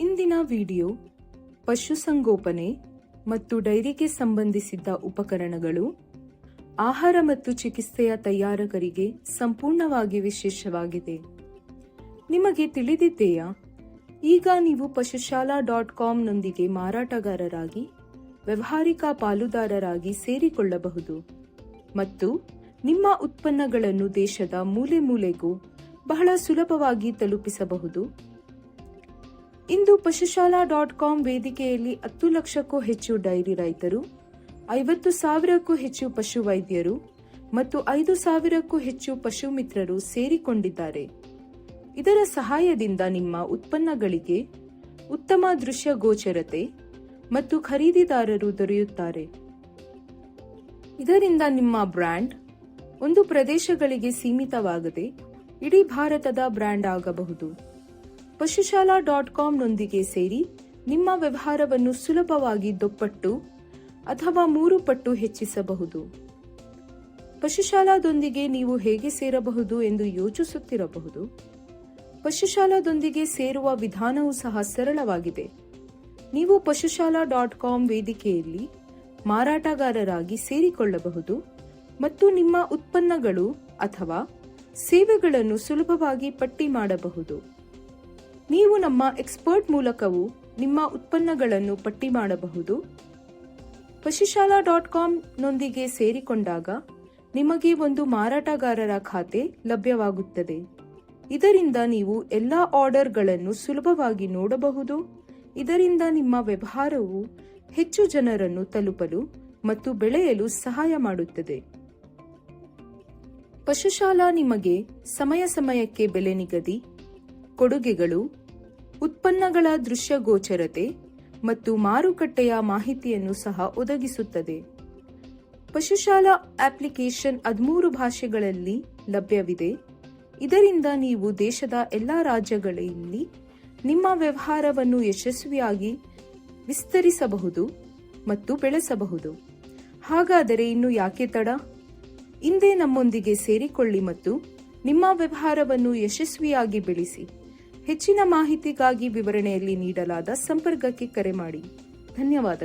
ಇಂದಿನ ವಿಡಿಯೋ ಪಶುಸಂಗೋಪನೆ ಮತ್ತು ಡೈರಿಗೆ ಸಂಬಂಧಿಸಿದ ಉಪಕರಣಗಳು, ಆಹಾರ ಮತ್ತು ಚಿಕಿತ್ಸೆಯ ತಯಾರಕರಿಗೆ ಸಂಪೂರ್ಣವಾಗಿ ವಿಶೇಷವಾಗಿದೆ. ನಿಮಗೆ ತಿಳಿದಿದೆಯಾ? ಈಗ ನೀವು ಪಶುಶಾಲಾ ಡಾಟ್ ಕಾಮ್ನೊಂದಿಗೆ ಮಾರಾಟಗಾರರಾಗಿ, ವ್ಯವಹಾರಿಕ ಪಾಲುದಾರರಾಗಿ ಸೇರಿಕೊಳ್ಳಬಹುದು ಮತ್ತು ನಿಮ್ಮ ಉತ್ಪನ್ನಗಳನ್ನು ದೇಶದ ಮೂಲೆ ಮೂಲೆಗೂ ಬಹಳ ಸುಲಭವಾಗಿ ತಲುಪಿಸಬಹುದು. ಇಂದು ಪಶುಶಾಲಾ ಡಾಟ್ ಕಾಮ್ ವೇದಿಕೆಯಲ್ಲಿ ಹತ್ತು ಲಕ್ಷಕ್ಕೂ ಹೆಚ್ಚು ಡೈರಿ ರೈತರು, ಐವತ್ತು ಸಾವಿರಕ್ಕೂ ಹೆಚ್ಚು ಪಶು ವೈದ್ಯರು ಮತ್ತು ಐದು ಸಾವಿರಕ್ಕೂ ಹೆಚ್ಚು ಪಶು ಮಿತ್ರರು ಸೇರಿಕೊಂಡಿದ್ದಾರೆ. ಇದರ ಸಹಾಯದಿಂದ ನಿಮ್ಮ ಉತ್ಪನ್ನಗಳಿಗೆ ಉತ್ತಮ ದೃಶ್ಯ ಗೋಚರತೆ ಮತ್ತು ಖರೀದಿದಾರರು ದೊರೆಯುತ್ತಾರೆ. ಇದರಿಂದ ನಿಮ್ಮ ಬ್ರ್ಯಾಂಡ್ ಒಂದು ಪ್ರದೇಶಗಳಿಗೆ ಸೀಮಿತವಾಗದೆ ಇಡೀ ಭಾರತದ ಬ್ರ್ಯಾಂಡ್ ಆಗಬಹುದು. ಪಶುಶಾಲಾ ಡಾಟ್ ಕಾಮ್ನೊಂದಿಗೆ ಸೇರಿ ನಿಮ್ಮ ವ್ಯವಹಾರವನ್ನು ಸುಲಭವಾಗಿ ದೊಪ್ಪಟ್ಟು ಅಥವಾ ಮೂರು ಪಟ್ಟು ಹೆಚ್ಚಿಸಬಹುದು. ಪಶುಶಾಲಾದೊಂದಿಗೆ ನೀವು ಹೇಗೆ ಸೇರಬಹುದು ಎಂದು ಯೋಚಿಸುತ್ತಿರಬಹುದು. ಪಶುಶಾಲಾದೊಂದಿಗೆ ಸೇರುವ ವಿಧಾನವೂ ಸಹ ಸರಳವಾಗಿದೆ. ನೀವು ಪಶುಶಾಲಾ ಡಾಟ್ ಕಾಮ್ ವೇದಿಕೆಯಲ್ಲಿ ಮಾರಾಟಗಾರರಾಗಿ ಸೇರಿಕೊಳ್ಳಬಹುದು ಮತ್ತು ನಿಮ್ಮ ಉತ್ಪನ್ನಗಳು ಅಥವಾ ಸೇವೆಗಳನ್ನು ಸುಲಭವಾಗಿ ಪಟ್ಟಿ ಮಾಡಬಹುದು. ನೀವು ನಮ್ಮ ಎಕ್ಸ್ಪರ್ಟ್ ಮೂಲಕವೂ ನಿಮ್ಮ ಉತ್ಪನ್ನಗಳನ್ನು ಪಟ್ಟಿ ಮಾಡಬಹುದು. ಪಶುಶಾಲಾ ಡಾಟ್ ಕಾಮ್ನೊಂದಿಗೆ ಸೇರಿಕೊಂಡಾಗ ನಿಮಗೆ ಒಂದು ಮಾರಾಟಗಾರರ ಖಾತೆ ಲಭ್ಯವಾಗುತ್ತದೆ. ಇದರಿಂದ ನೀವು ಎಲ್ಲ ಆರ್ಡರ್ಗಳನ್ನು ಸುಲಭವಾಗಿ ನೋಡಬಹುದು. ಇದರಿಂದ ನಿಮ್ಮ ವ್ಯವಹಾರವು ಹೆಚ್ಚು ಜನರನ್ನು ತಲುಪಲು ಮತ್ತು ಬೆಳೆಯಲು ಸಹಾಯ ಮಾಡುತ್ತದೆ. ಪಶುಶಾಲಾ ನಿಮಗೆ ಸಮಯ ಸಮಯಕ್ಕೆ ಬೆಲೆ ನಿಗದಿ ಕೊಡುಗೆಗಳು, ಉತ್ಪನ್ನಗಳ ದೃಶ್ಯ ಗೋಚರತೆ ಮತ್ತು ಮಾರುಕಟ್ಟೆಯ ಮಾಹಿತಿಯನ್ನು ಸಹ ಒದಗಿಸುತ್ತದೆ. ಪಶುಶಾಲಾ ಅಪ್ಲಿಕೇಶನ್ ಹದಿಮೂರು ಭಾಷೆಗಳಲ್ಲಿ ಲಭ್ಯವಿದೆ. ಇದರಿಂದ ನೀವು ದೇಶದ ಎಲ್ಲಾ ರಾಜ್ಯಗಳಲ್ಲಿ ನಿಮ್ಮ ವ್ಯವಹಾರವನ್ನು ಯಶಸ್ವಿಯಾಗಿ ವಿಸ್ತರಿಸಬಹುದು ಮತ್ತು ಬೆಳೆಸಬಹುದು. ಹಾಗಾದರೆ ಇನ್ನು ಯಾಕೆ ತಡ? ಇಂದೇ ನಮ್ಮೊಂದಿಗೆ ಸೇರಿಕೊಳ್ಳಿ ಮತ್ತು ನಿಮ್ಮ ವ್ಯವಹಾರವನ್ನು ಯಶಸ್ವಿಯಾಗಿ ಬೆಳೆಸಿ. ಹೆಚ್ಚಿನ ಮಾಹಿತಿಗಾಗಿ ವಿವರಣೆಯಲ್ಲಿ ನೀಡಲಾದ ಸಂಪರ್ಕಕ್ಕೆ ಕರೆ ಮಾಡಿ. ಧನ್ಯವಾದಗಳು.